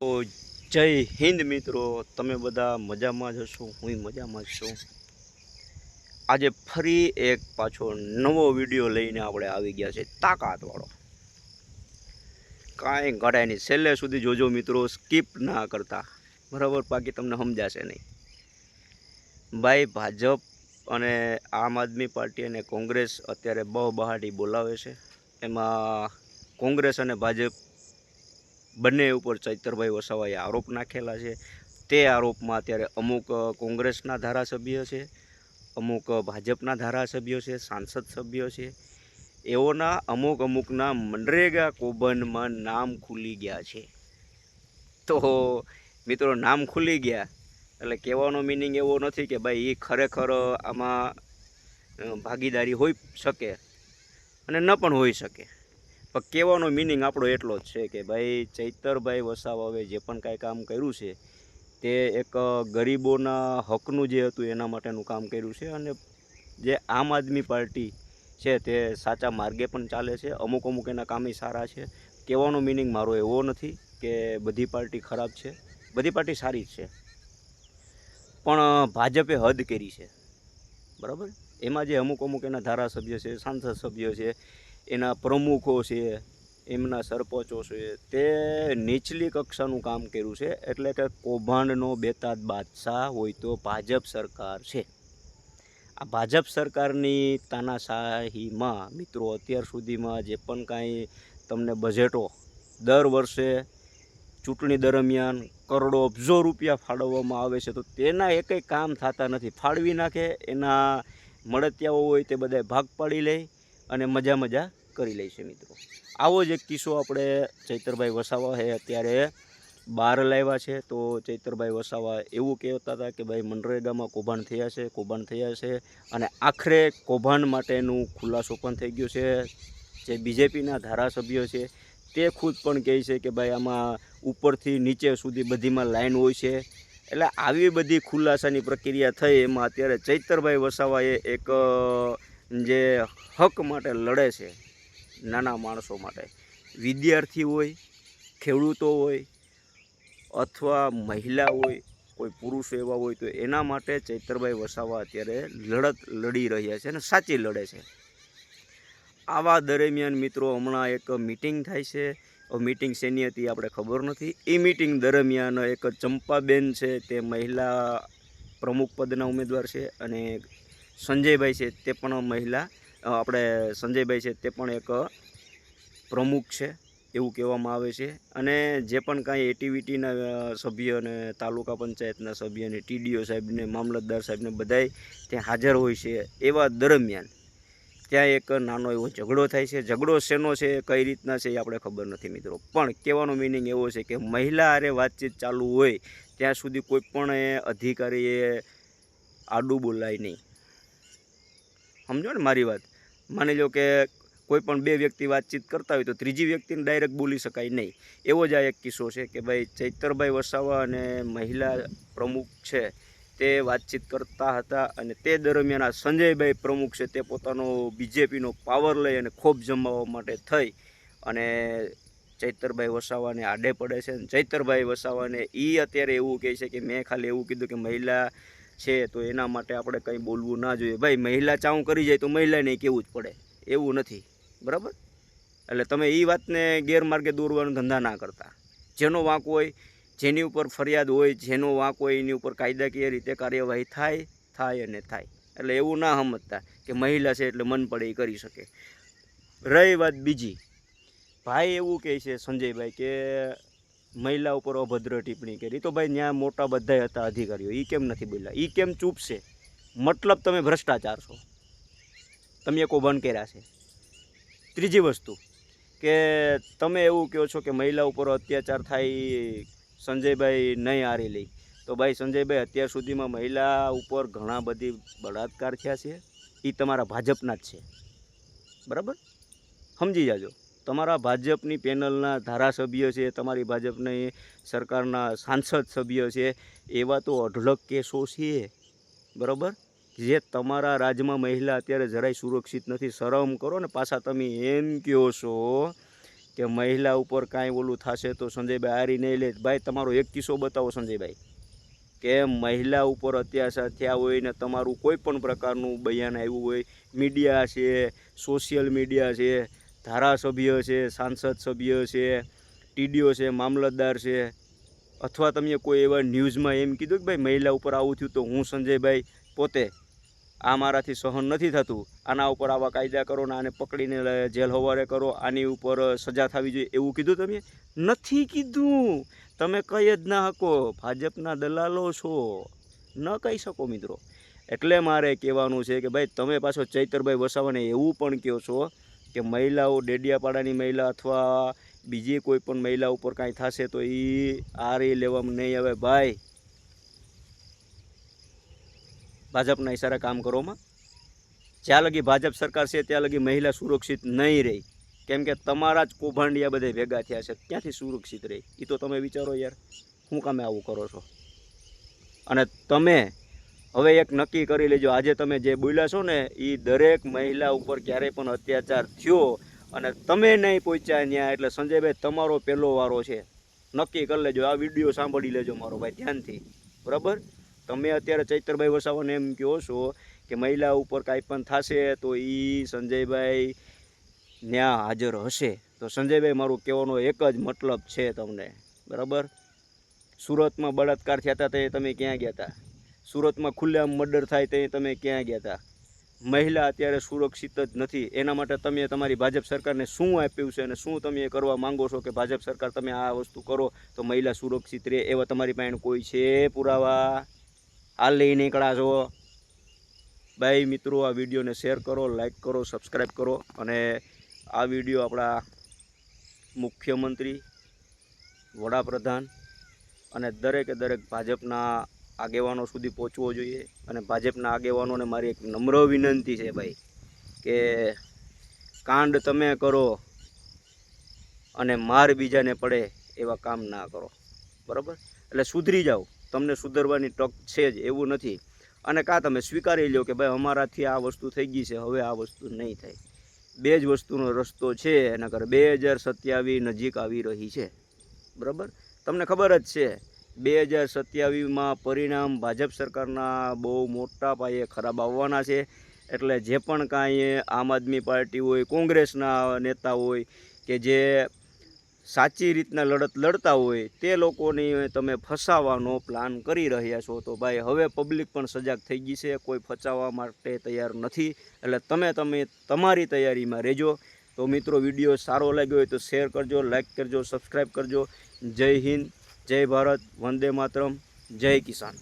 તો જય હિન્દ મિત્રો, તમે બધા મજામાં જ હશો, હું મજામાં જ છું. આજે ફરી એક પાછો નવો વીડિયો લઈને આપણે આવી ગયા છે તાકાતવાળો. કાંઈ ઘટાય નહીં. છેલ્લે સુધી જોજો મિત્રો, સ્કીપ ના કરતા. બરાબર? બાકી તમને સમજાશે નહીં. ભાઈ, ભાજપ અને આમ આદમી પાર્ટી અને કોંગ્રેસ અત્યારે બહુ બહાટી બોલાવે છે. એમાં કોંગ્રેસ અને ભાજપ બંને ઉપર ચૈતરભાઈ વસાવાએ આરોપ નાખેલા છે. તે આરોપમાં અત્યારે અમુક કોંગ્રેસના ધારાસભ્ય છે, અમુક ભાજપના ધારાસભ્યો છે, સાંસદ સભ્યો છે. એઓના અમુક અમુકના મનરેગા કોબનમાં નામ ખુલી ગયા છે. તો મિત્રો નામ ખુલી ગયા, એટલે કહેવાનો મિનિંગ એવો નથી કે ભાઈ એ ખરેખર આમાં ભાગીદારી હોઈ શકે અને ન પણ હોઈ શકે. પણ કહેવાનો મિનિંગ આપણો એટલો જ છે કે ભાઈ ચૈતરભાઈ વસાવાએ જે પણ કાંઈ કામ કર્યું છે, તે એક ગરીબોના હકનું જે હતું એના માટેનું કામ કર્યું છે અને જે આમ આદમી પાર્ટી છે તે સાચા માર્ગે પણ ચાલે છે, અમુક અમુક એના કામે સારા છે. કહેવાનો મિનિંગ મારો એવો નથી કે બધી પાર્ટી ખરાબ છે, બધી પાર્ટી સારી છે. પણ ભાજપે હદ કરી છે. બરાબર? એમાં જે અમુક અમુક એના ધારાસભ્ય છે, સાંસદ સભ્ય છે એના પ્રમુખો છે, એમના સરપંચો છે, તે નીચલી કક્ષાનું કામ કર્યું છે, એટલે કે કૌભાંડનો બેતાદ બાદશાહ હોય તો ભાજપ સરકાર છે. આ ભાજપ સરકારની તાનાશાહીમાં, મિત્રો, અત્યાર સુધીમાં જે પણ કાંઈ તમને બજેટો દર વર્ષે ચૂંટણી દરમિયાન કરોડો અબજો રૂપિયા ફાળવવામાં આવે છે, તો તેના એકેય કામ થતા નથી. ફાળવી નાખે, એના મળતિયાઓ હોય તે બધાય ભાગ પાડી લે અને મજા મજા કરી લે છે મિત્રો. આવો જ એક કિસ્સો આપણે ચૈતરભાઈ વસાવા હે અત્યારે બહાર લાવ્યા છે. તો ચૈતરભાઈ વસાવા એવું કહેતા હતા કે ભાઈ મનરેગામાં કૌભાંડ થયા છે, કૌભાંડ થયા છે અને આખરે કૌભાંડ માટેનું ખુલાસો પણ થઈ ગયો છે. જે બીજેપીના ધારાસભ્યો છે તે ખુદ પણ કહે છે કે ભાઈ આમાં ઉપરથી નીચે સુધી બધીમાં લાઈન હોય છે. એટલે આવી બધી ખુલાસાની પ્રક્રિયા થઈ એમાં અત્યારે ચૈતરભાઈ વસાવાએ એક જે હક માટે લડે છે નાના માણસો માટે. વિદ્યાર્થી હોય, ખેડૂતો હોય, અથવા મહિલા હોય, કોઈ પુરુષ એવા હોય, તો એના માટે ચૈતરભાઈ વસાવા અત્યારે લડત લડી રહ્યા છે અને સાચી લડે છે. આવા દરમિયાન મિત્રો, હમણાં એક મિટિંગ થાય છે. મિટિંગ શેની હતી આપણે ખબર નથી. એ મિટિંગ દરમિયાન એક ચંપાબેન છે, તે મહિલા પ્રમુખ પદના ઉમેદવાર છે અને સંજયભાઈ છે તે પણ મહિલા. આપણે સંજયભાઈ છે તે પણ એક પ્રમુખ છે, એવું કહેવામાં આવે છે. અને જે પણ કાંઈ એટીવીટીના સભ્ય અને તાલુકા પંચાયતના સભ્ય અને ટીડીઓ સાહેબને, મામલતદાર સાહેબને બધાય ત્યાં હાજર હોય છે એવા દરમિયાન ત્યાં એક નાનો એવો ઝઘડો થાય છે. ઝઘડો શેનો છે કઈ રીતના છે એ આપણે ખબર નથી મિત્રો. પણ કહેવાનો મિનિંગ એવો છે કે મહિલા હારે વાતચીત ચાલુ હોય ત્યાં સુધી કોઈ પણ અધિકારીએ આડું બોલાય નહીં. સમજો ને મારી વાત? માની લો કે કોઈ પણ બે વ્યક્તિ વાતચીત કરતા હોય તો ત્રીજી વ્યક્તિને ડાયરેક્ટ બોલી શકાય નહીં. એવો જ આ એક કિસ્સો છે કે ભાઈ ચૈતરભાઈ વસાવા અને મહિલા પ્રમુખ છે તે વાતચીત કરતા હતા અને તે દરમિયાન આ સંજયભાઈ પ્રમુખ છે તે પોતાનો બીજેપીનો પાવર લઈ અને ખોબ જમાવવા માટે થઈ અને ચૈતરભાઈ વસાવાને આડે પડે છે. અને ચૈતરભાઈ વસાવાને એ અત્યારે એવું કહે છે કે મેં ખાલી એવું કીધું કે મહિલા છે, તો એના માટે આપણે કંઈ બોલવું ના જોઈએ. ભાઈ, મહિલા ચાઉં કરી જાય તો મહિલાને કહેવું જ પડે? એવું નથી. બરાબર? એટલે તમે એ વાતને ગેરમાર્ગે દોરવાનો ધંધા ના કરતા. જેનો વાંક હોય, જેની ઉપર ફરિયાદ હોય, જેનો વાંક હોય, એની ઉપર કાયદાકીય રીતે કાર્યવાહી થાય થાય અને થાય. એટલે એવું ના સમજતા કે મહિલા છે એટલે મન પડે એ કરી શકે. રહી વાત બીજી. ભાઈ એવું કહે છે સંજયભાઈ કે મહિલા ઉપર અભદ્ર ટિપ્પણી કરી, તો ભાઈ ત્યાં મોટા બધા હતા અધિકારીઓ એ કેમ નથી બોલ્યા? એ કેમ ચૂપ છે? મતલબ તમે ભ્રષ્ટાચાર છો. તમે એક બંધ કર્યા છે. ત્રીજી વસ્તુ કે તમે એવું કહો છો કે મહિલા ઉપર અત્યાચાર થાય સંજયભાઈ નહીં હારી લઈ તો ભાઈ સંજયભાઈ, અત્યાર સુધીમાં મહિલા ઉપર ઘણા બધી બળાત્કાર થયા છે. એ તમારા ભાજપના જ છે. બરાબર? સમજી જાજો. તમારા ભાજપની પેનલના ધારાસભ્ય છે, તમારી ભાજપની સરકારના સાંસદ સભ્ય છે, એવા તો અઢળક કેસો છે. બરાબર? જે તમારા રાજ્યમાં મહિલા અત્યારે જરાય સુરક્ષિત નથી. શરમ કરો ને પાછા તમે એમ કહો છો કે મહિલા ઉપર કાંઈ ઓલું થશે તો સંજયભાઈ હારી નહીં લે. ભાઈ, તમારો એક કિસ્સો બતાવો સંજયભાઈ. કે મહિલા ઉપર અત્યાચાર થયા હોય ને તમારું કોઈ પણ પ્રકારનું બયાન આવ્યું હોય, મીડિયા છે, સોશિયલ મીડિયા છે ધારાસભ્ય છે, સાંસદ સભ્ય છે, ટીડીઓ છે, મામલતદાર છે. અથવા તમે કોઈ એવા ન્યૂઝમાં એમ કીધું કે ભાઈ મહિલા ઉપર આવું થયું તો હું સંજયભાઈ પોતે આ મારાથી સહન નથી થતું. આના ઉપર આવા કાયદા કરો ને આને પકડીને જેલ હવારે કરો, આની ઉપર સજા થવી જોઈએ એવું કીધું તમે? નથી કીધું. તમે કહી જ ના શકો ભાજપના દલાલો છો. ન કહી શકો મિત્રો. એટલે મારે કહેવાનું છે કે ભાઈ તમે પાછો ચૈતરભાઈ વસાવાને એવું પણ કહો છો કે મહિલાઓ, ડેડિયાપાડાની મહિલા અથવા બીજી કોઈ પણ મહિલા ઉપર કાંઈ થશે તો એ આરી લેવામાં નહીં આવે. ભાઈ, ભાજપના ઇશારા કામ કરોમાં જ્યાં લગી ભાજપ સરકાર છે, ત્યાં લગી મહિલા સુરક્ષિત નહીં રહી. કેમ કે તમારા જ કૌભાંડિયા બધે ભેગા થયા છે, ક્યાંથી સુરક્ષિત રહી? એ તો તમે વિચારો યાર શું કામે આવું કરો છો? અને તમે હવે એક નક્કી કરી લેજો. આજે તમે જે બોલ્યા છો ને એ દરેક મહિલા ઉપર ક્યારેય પણ અત્યાચાર થયો અને તમે નહીં પહોંચ્યા ત્યાં એટલે સંજયભાઈ તમારો પહેલો વારો છે. નક્કી કરી લેજો. આ વીડિયો સાંભળી લેજો મારો ભાઈ, ધ્યાનથી. બરાબર? તમે અત્યારે ચૈતરભાઈ વસાવાને એમ કહો છો કે મહિલા ઉપર કાંઈ પણ થશે તો એ સંજયભાઈ ત્યાં હાજર હશે. તો સંજયભાઈ, મારું કહેવાનો એક જ મતલબ છે તમને. બરાબર? સુરતમાં બળાત્કાર થયા હતા તે તમે ક્યાં ગયા હતા સુરતમાં ખુલ્લેઆમ મર્ડર થાય તે તમે ક્યાં ગયા હતા મહિલા અત્યારે સુરક્ષિત જ નથી. એના માટે તમે તમારી ભાજપ સરકારને શું આપ્યું છે અને શું તમે એ કરવા માંગો છો કે ભાજપ સરકાર તમે આ વસ્તુ કરો તો મહિલા સુરક્ષિત રહે એવા તમારી પાસે કોઈ છે પુરાવા? હાલ લઈ નીકળા છો. ભાઈ મિત્રો, આ વિડીયોને શેર કરો, લાઈક કરો, સબસ્ક્રાઈબ કરો અને આ વીડિયો આપણા મુખ્યમંત્રી, વડાપ્રધાન અને દરેકે દરેક ભાજપના આગેવાનો સુધી પહોંચવો જોઈએ અને ભાજપના આગેવાનોને મારી એક નમ્ર વિનંતી છે ભાઈ કે કાંડ તમે કરો અને માર બીજાને પડે એવા કામ ના કરો. બરાબર? એટલે સુધરી જાઓ. તમને સુધરવાની તક છે જ, એવું નથી. અને કાં તમે સ્વીકારી લો કે ભાઈ અમારાથી આ વસ્તુ થઈ ગઈ છે, હવે આ વસ્તુ નહીં થાય. બે જ વસ્તુનો રસ્તો છે, એના કરે બે હજાર સત્યાવીસ નજીક આવી રહી છે. બરાબર? તમને ખબર જ છે બે હજાર સત્યાવીસમાં પરિણામ ભાજપ સરકારના બહુ મોટા પાયે ખરાબ આવવાના છે. એટલે જે પણ કાંઈ આમ આદમી પાર્ટી હોય, કોંગ્રેસના નેતા હોય કે જે સાચી રીતના લડત લડતા હોય, તે લોકોની તમે ફસાવાનો પ્લાન કરી રહ્યા છો. તો ભાઈ, હવે પબ્લિક પણ સજાગ થઈ ગઈ છે. કોઈ ફસાવવા માટે તૈયાર નથી. એટલે તમે તમે તમારી તૈયારીમાં રહેજો. તો મિત્રો, વીડિયો સારો લાગ્યો હોય તો શેર કરજો લાઇક કરજો સબસ્ક્રાઈબ કરજો. જય હિન્દ. જય ભારત વંદે માતરમ જય કિસાન.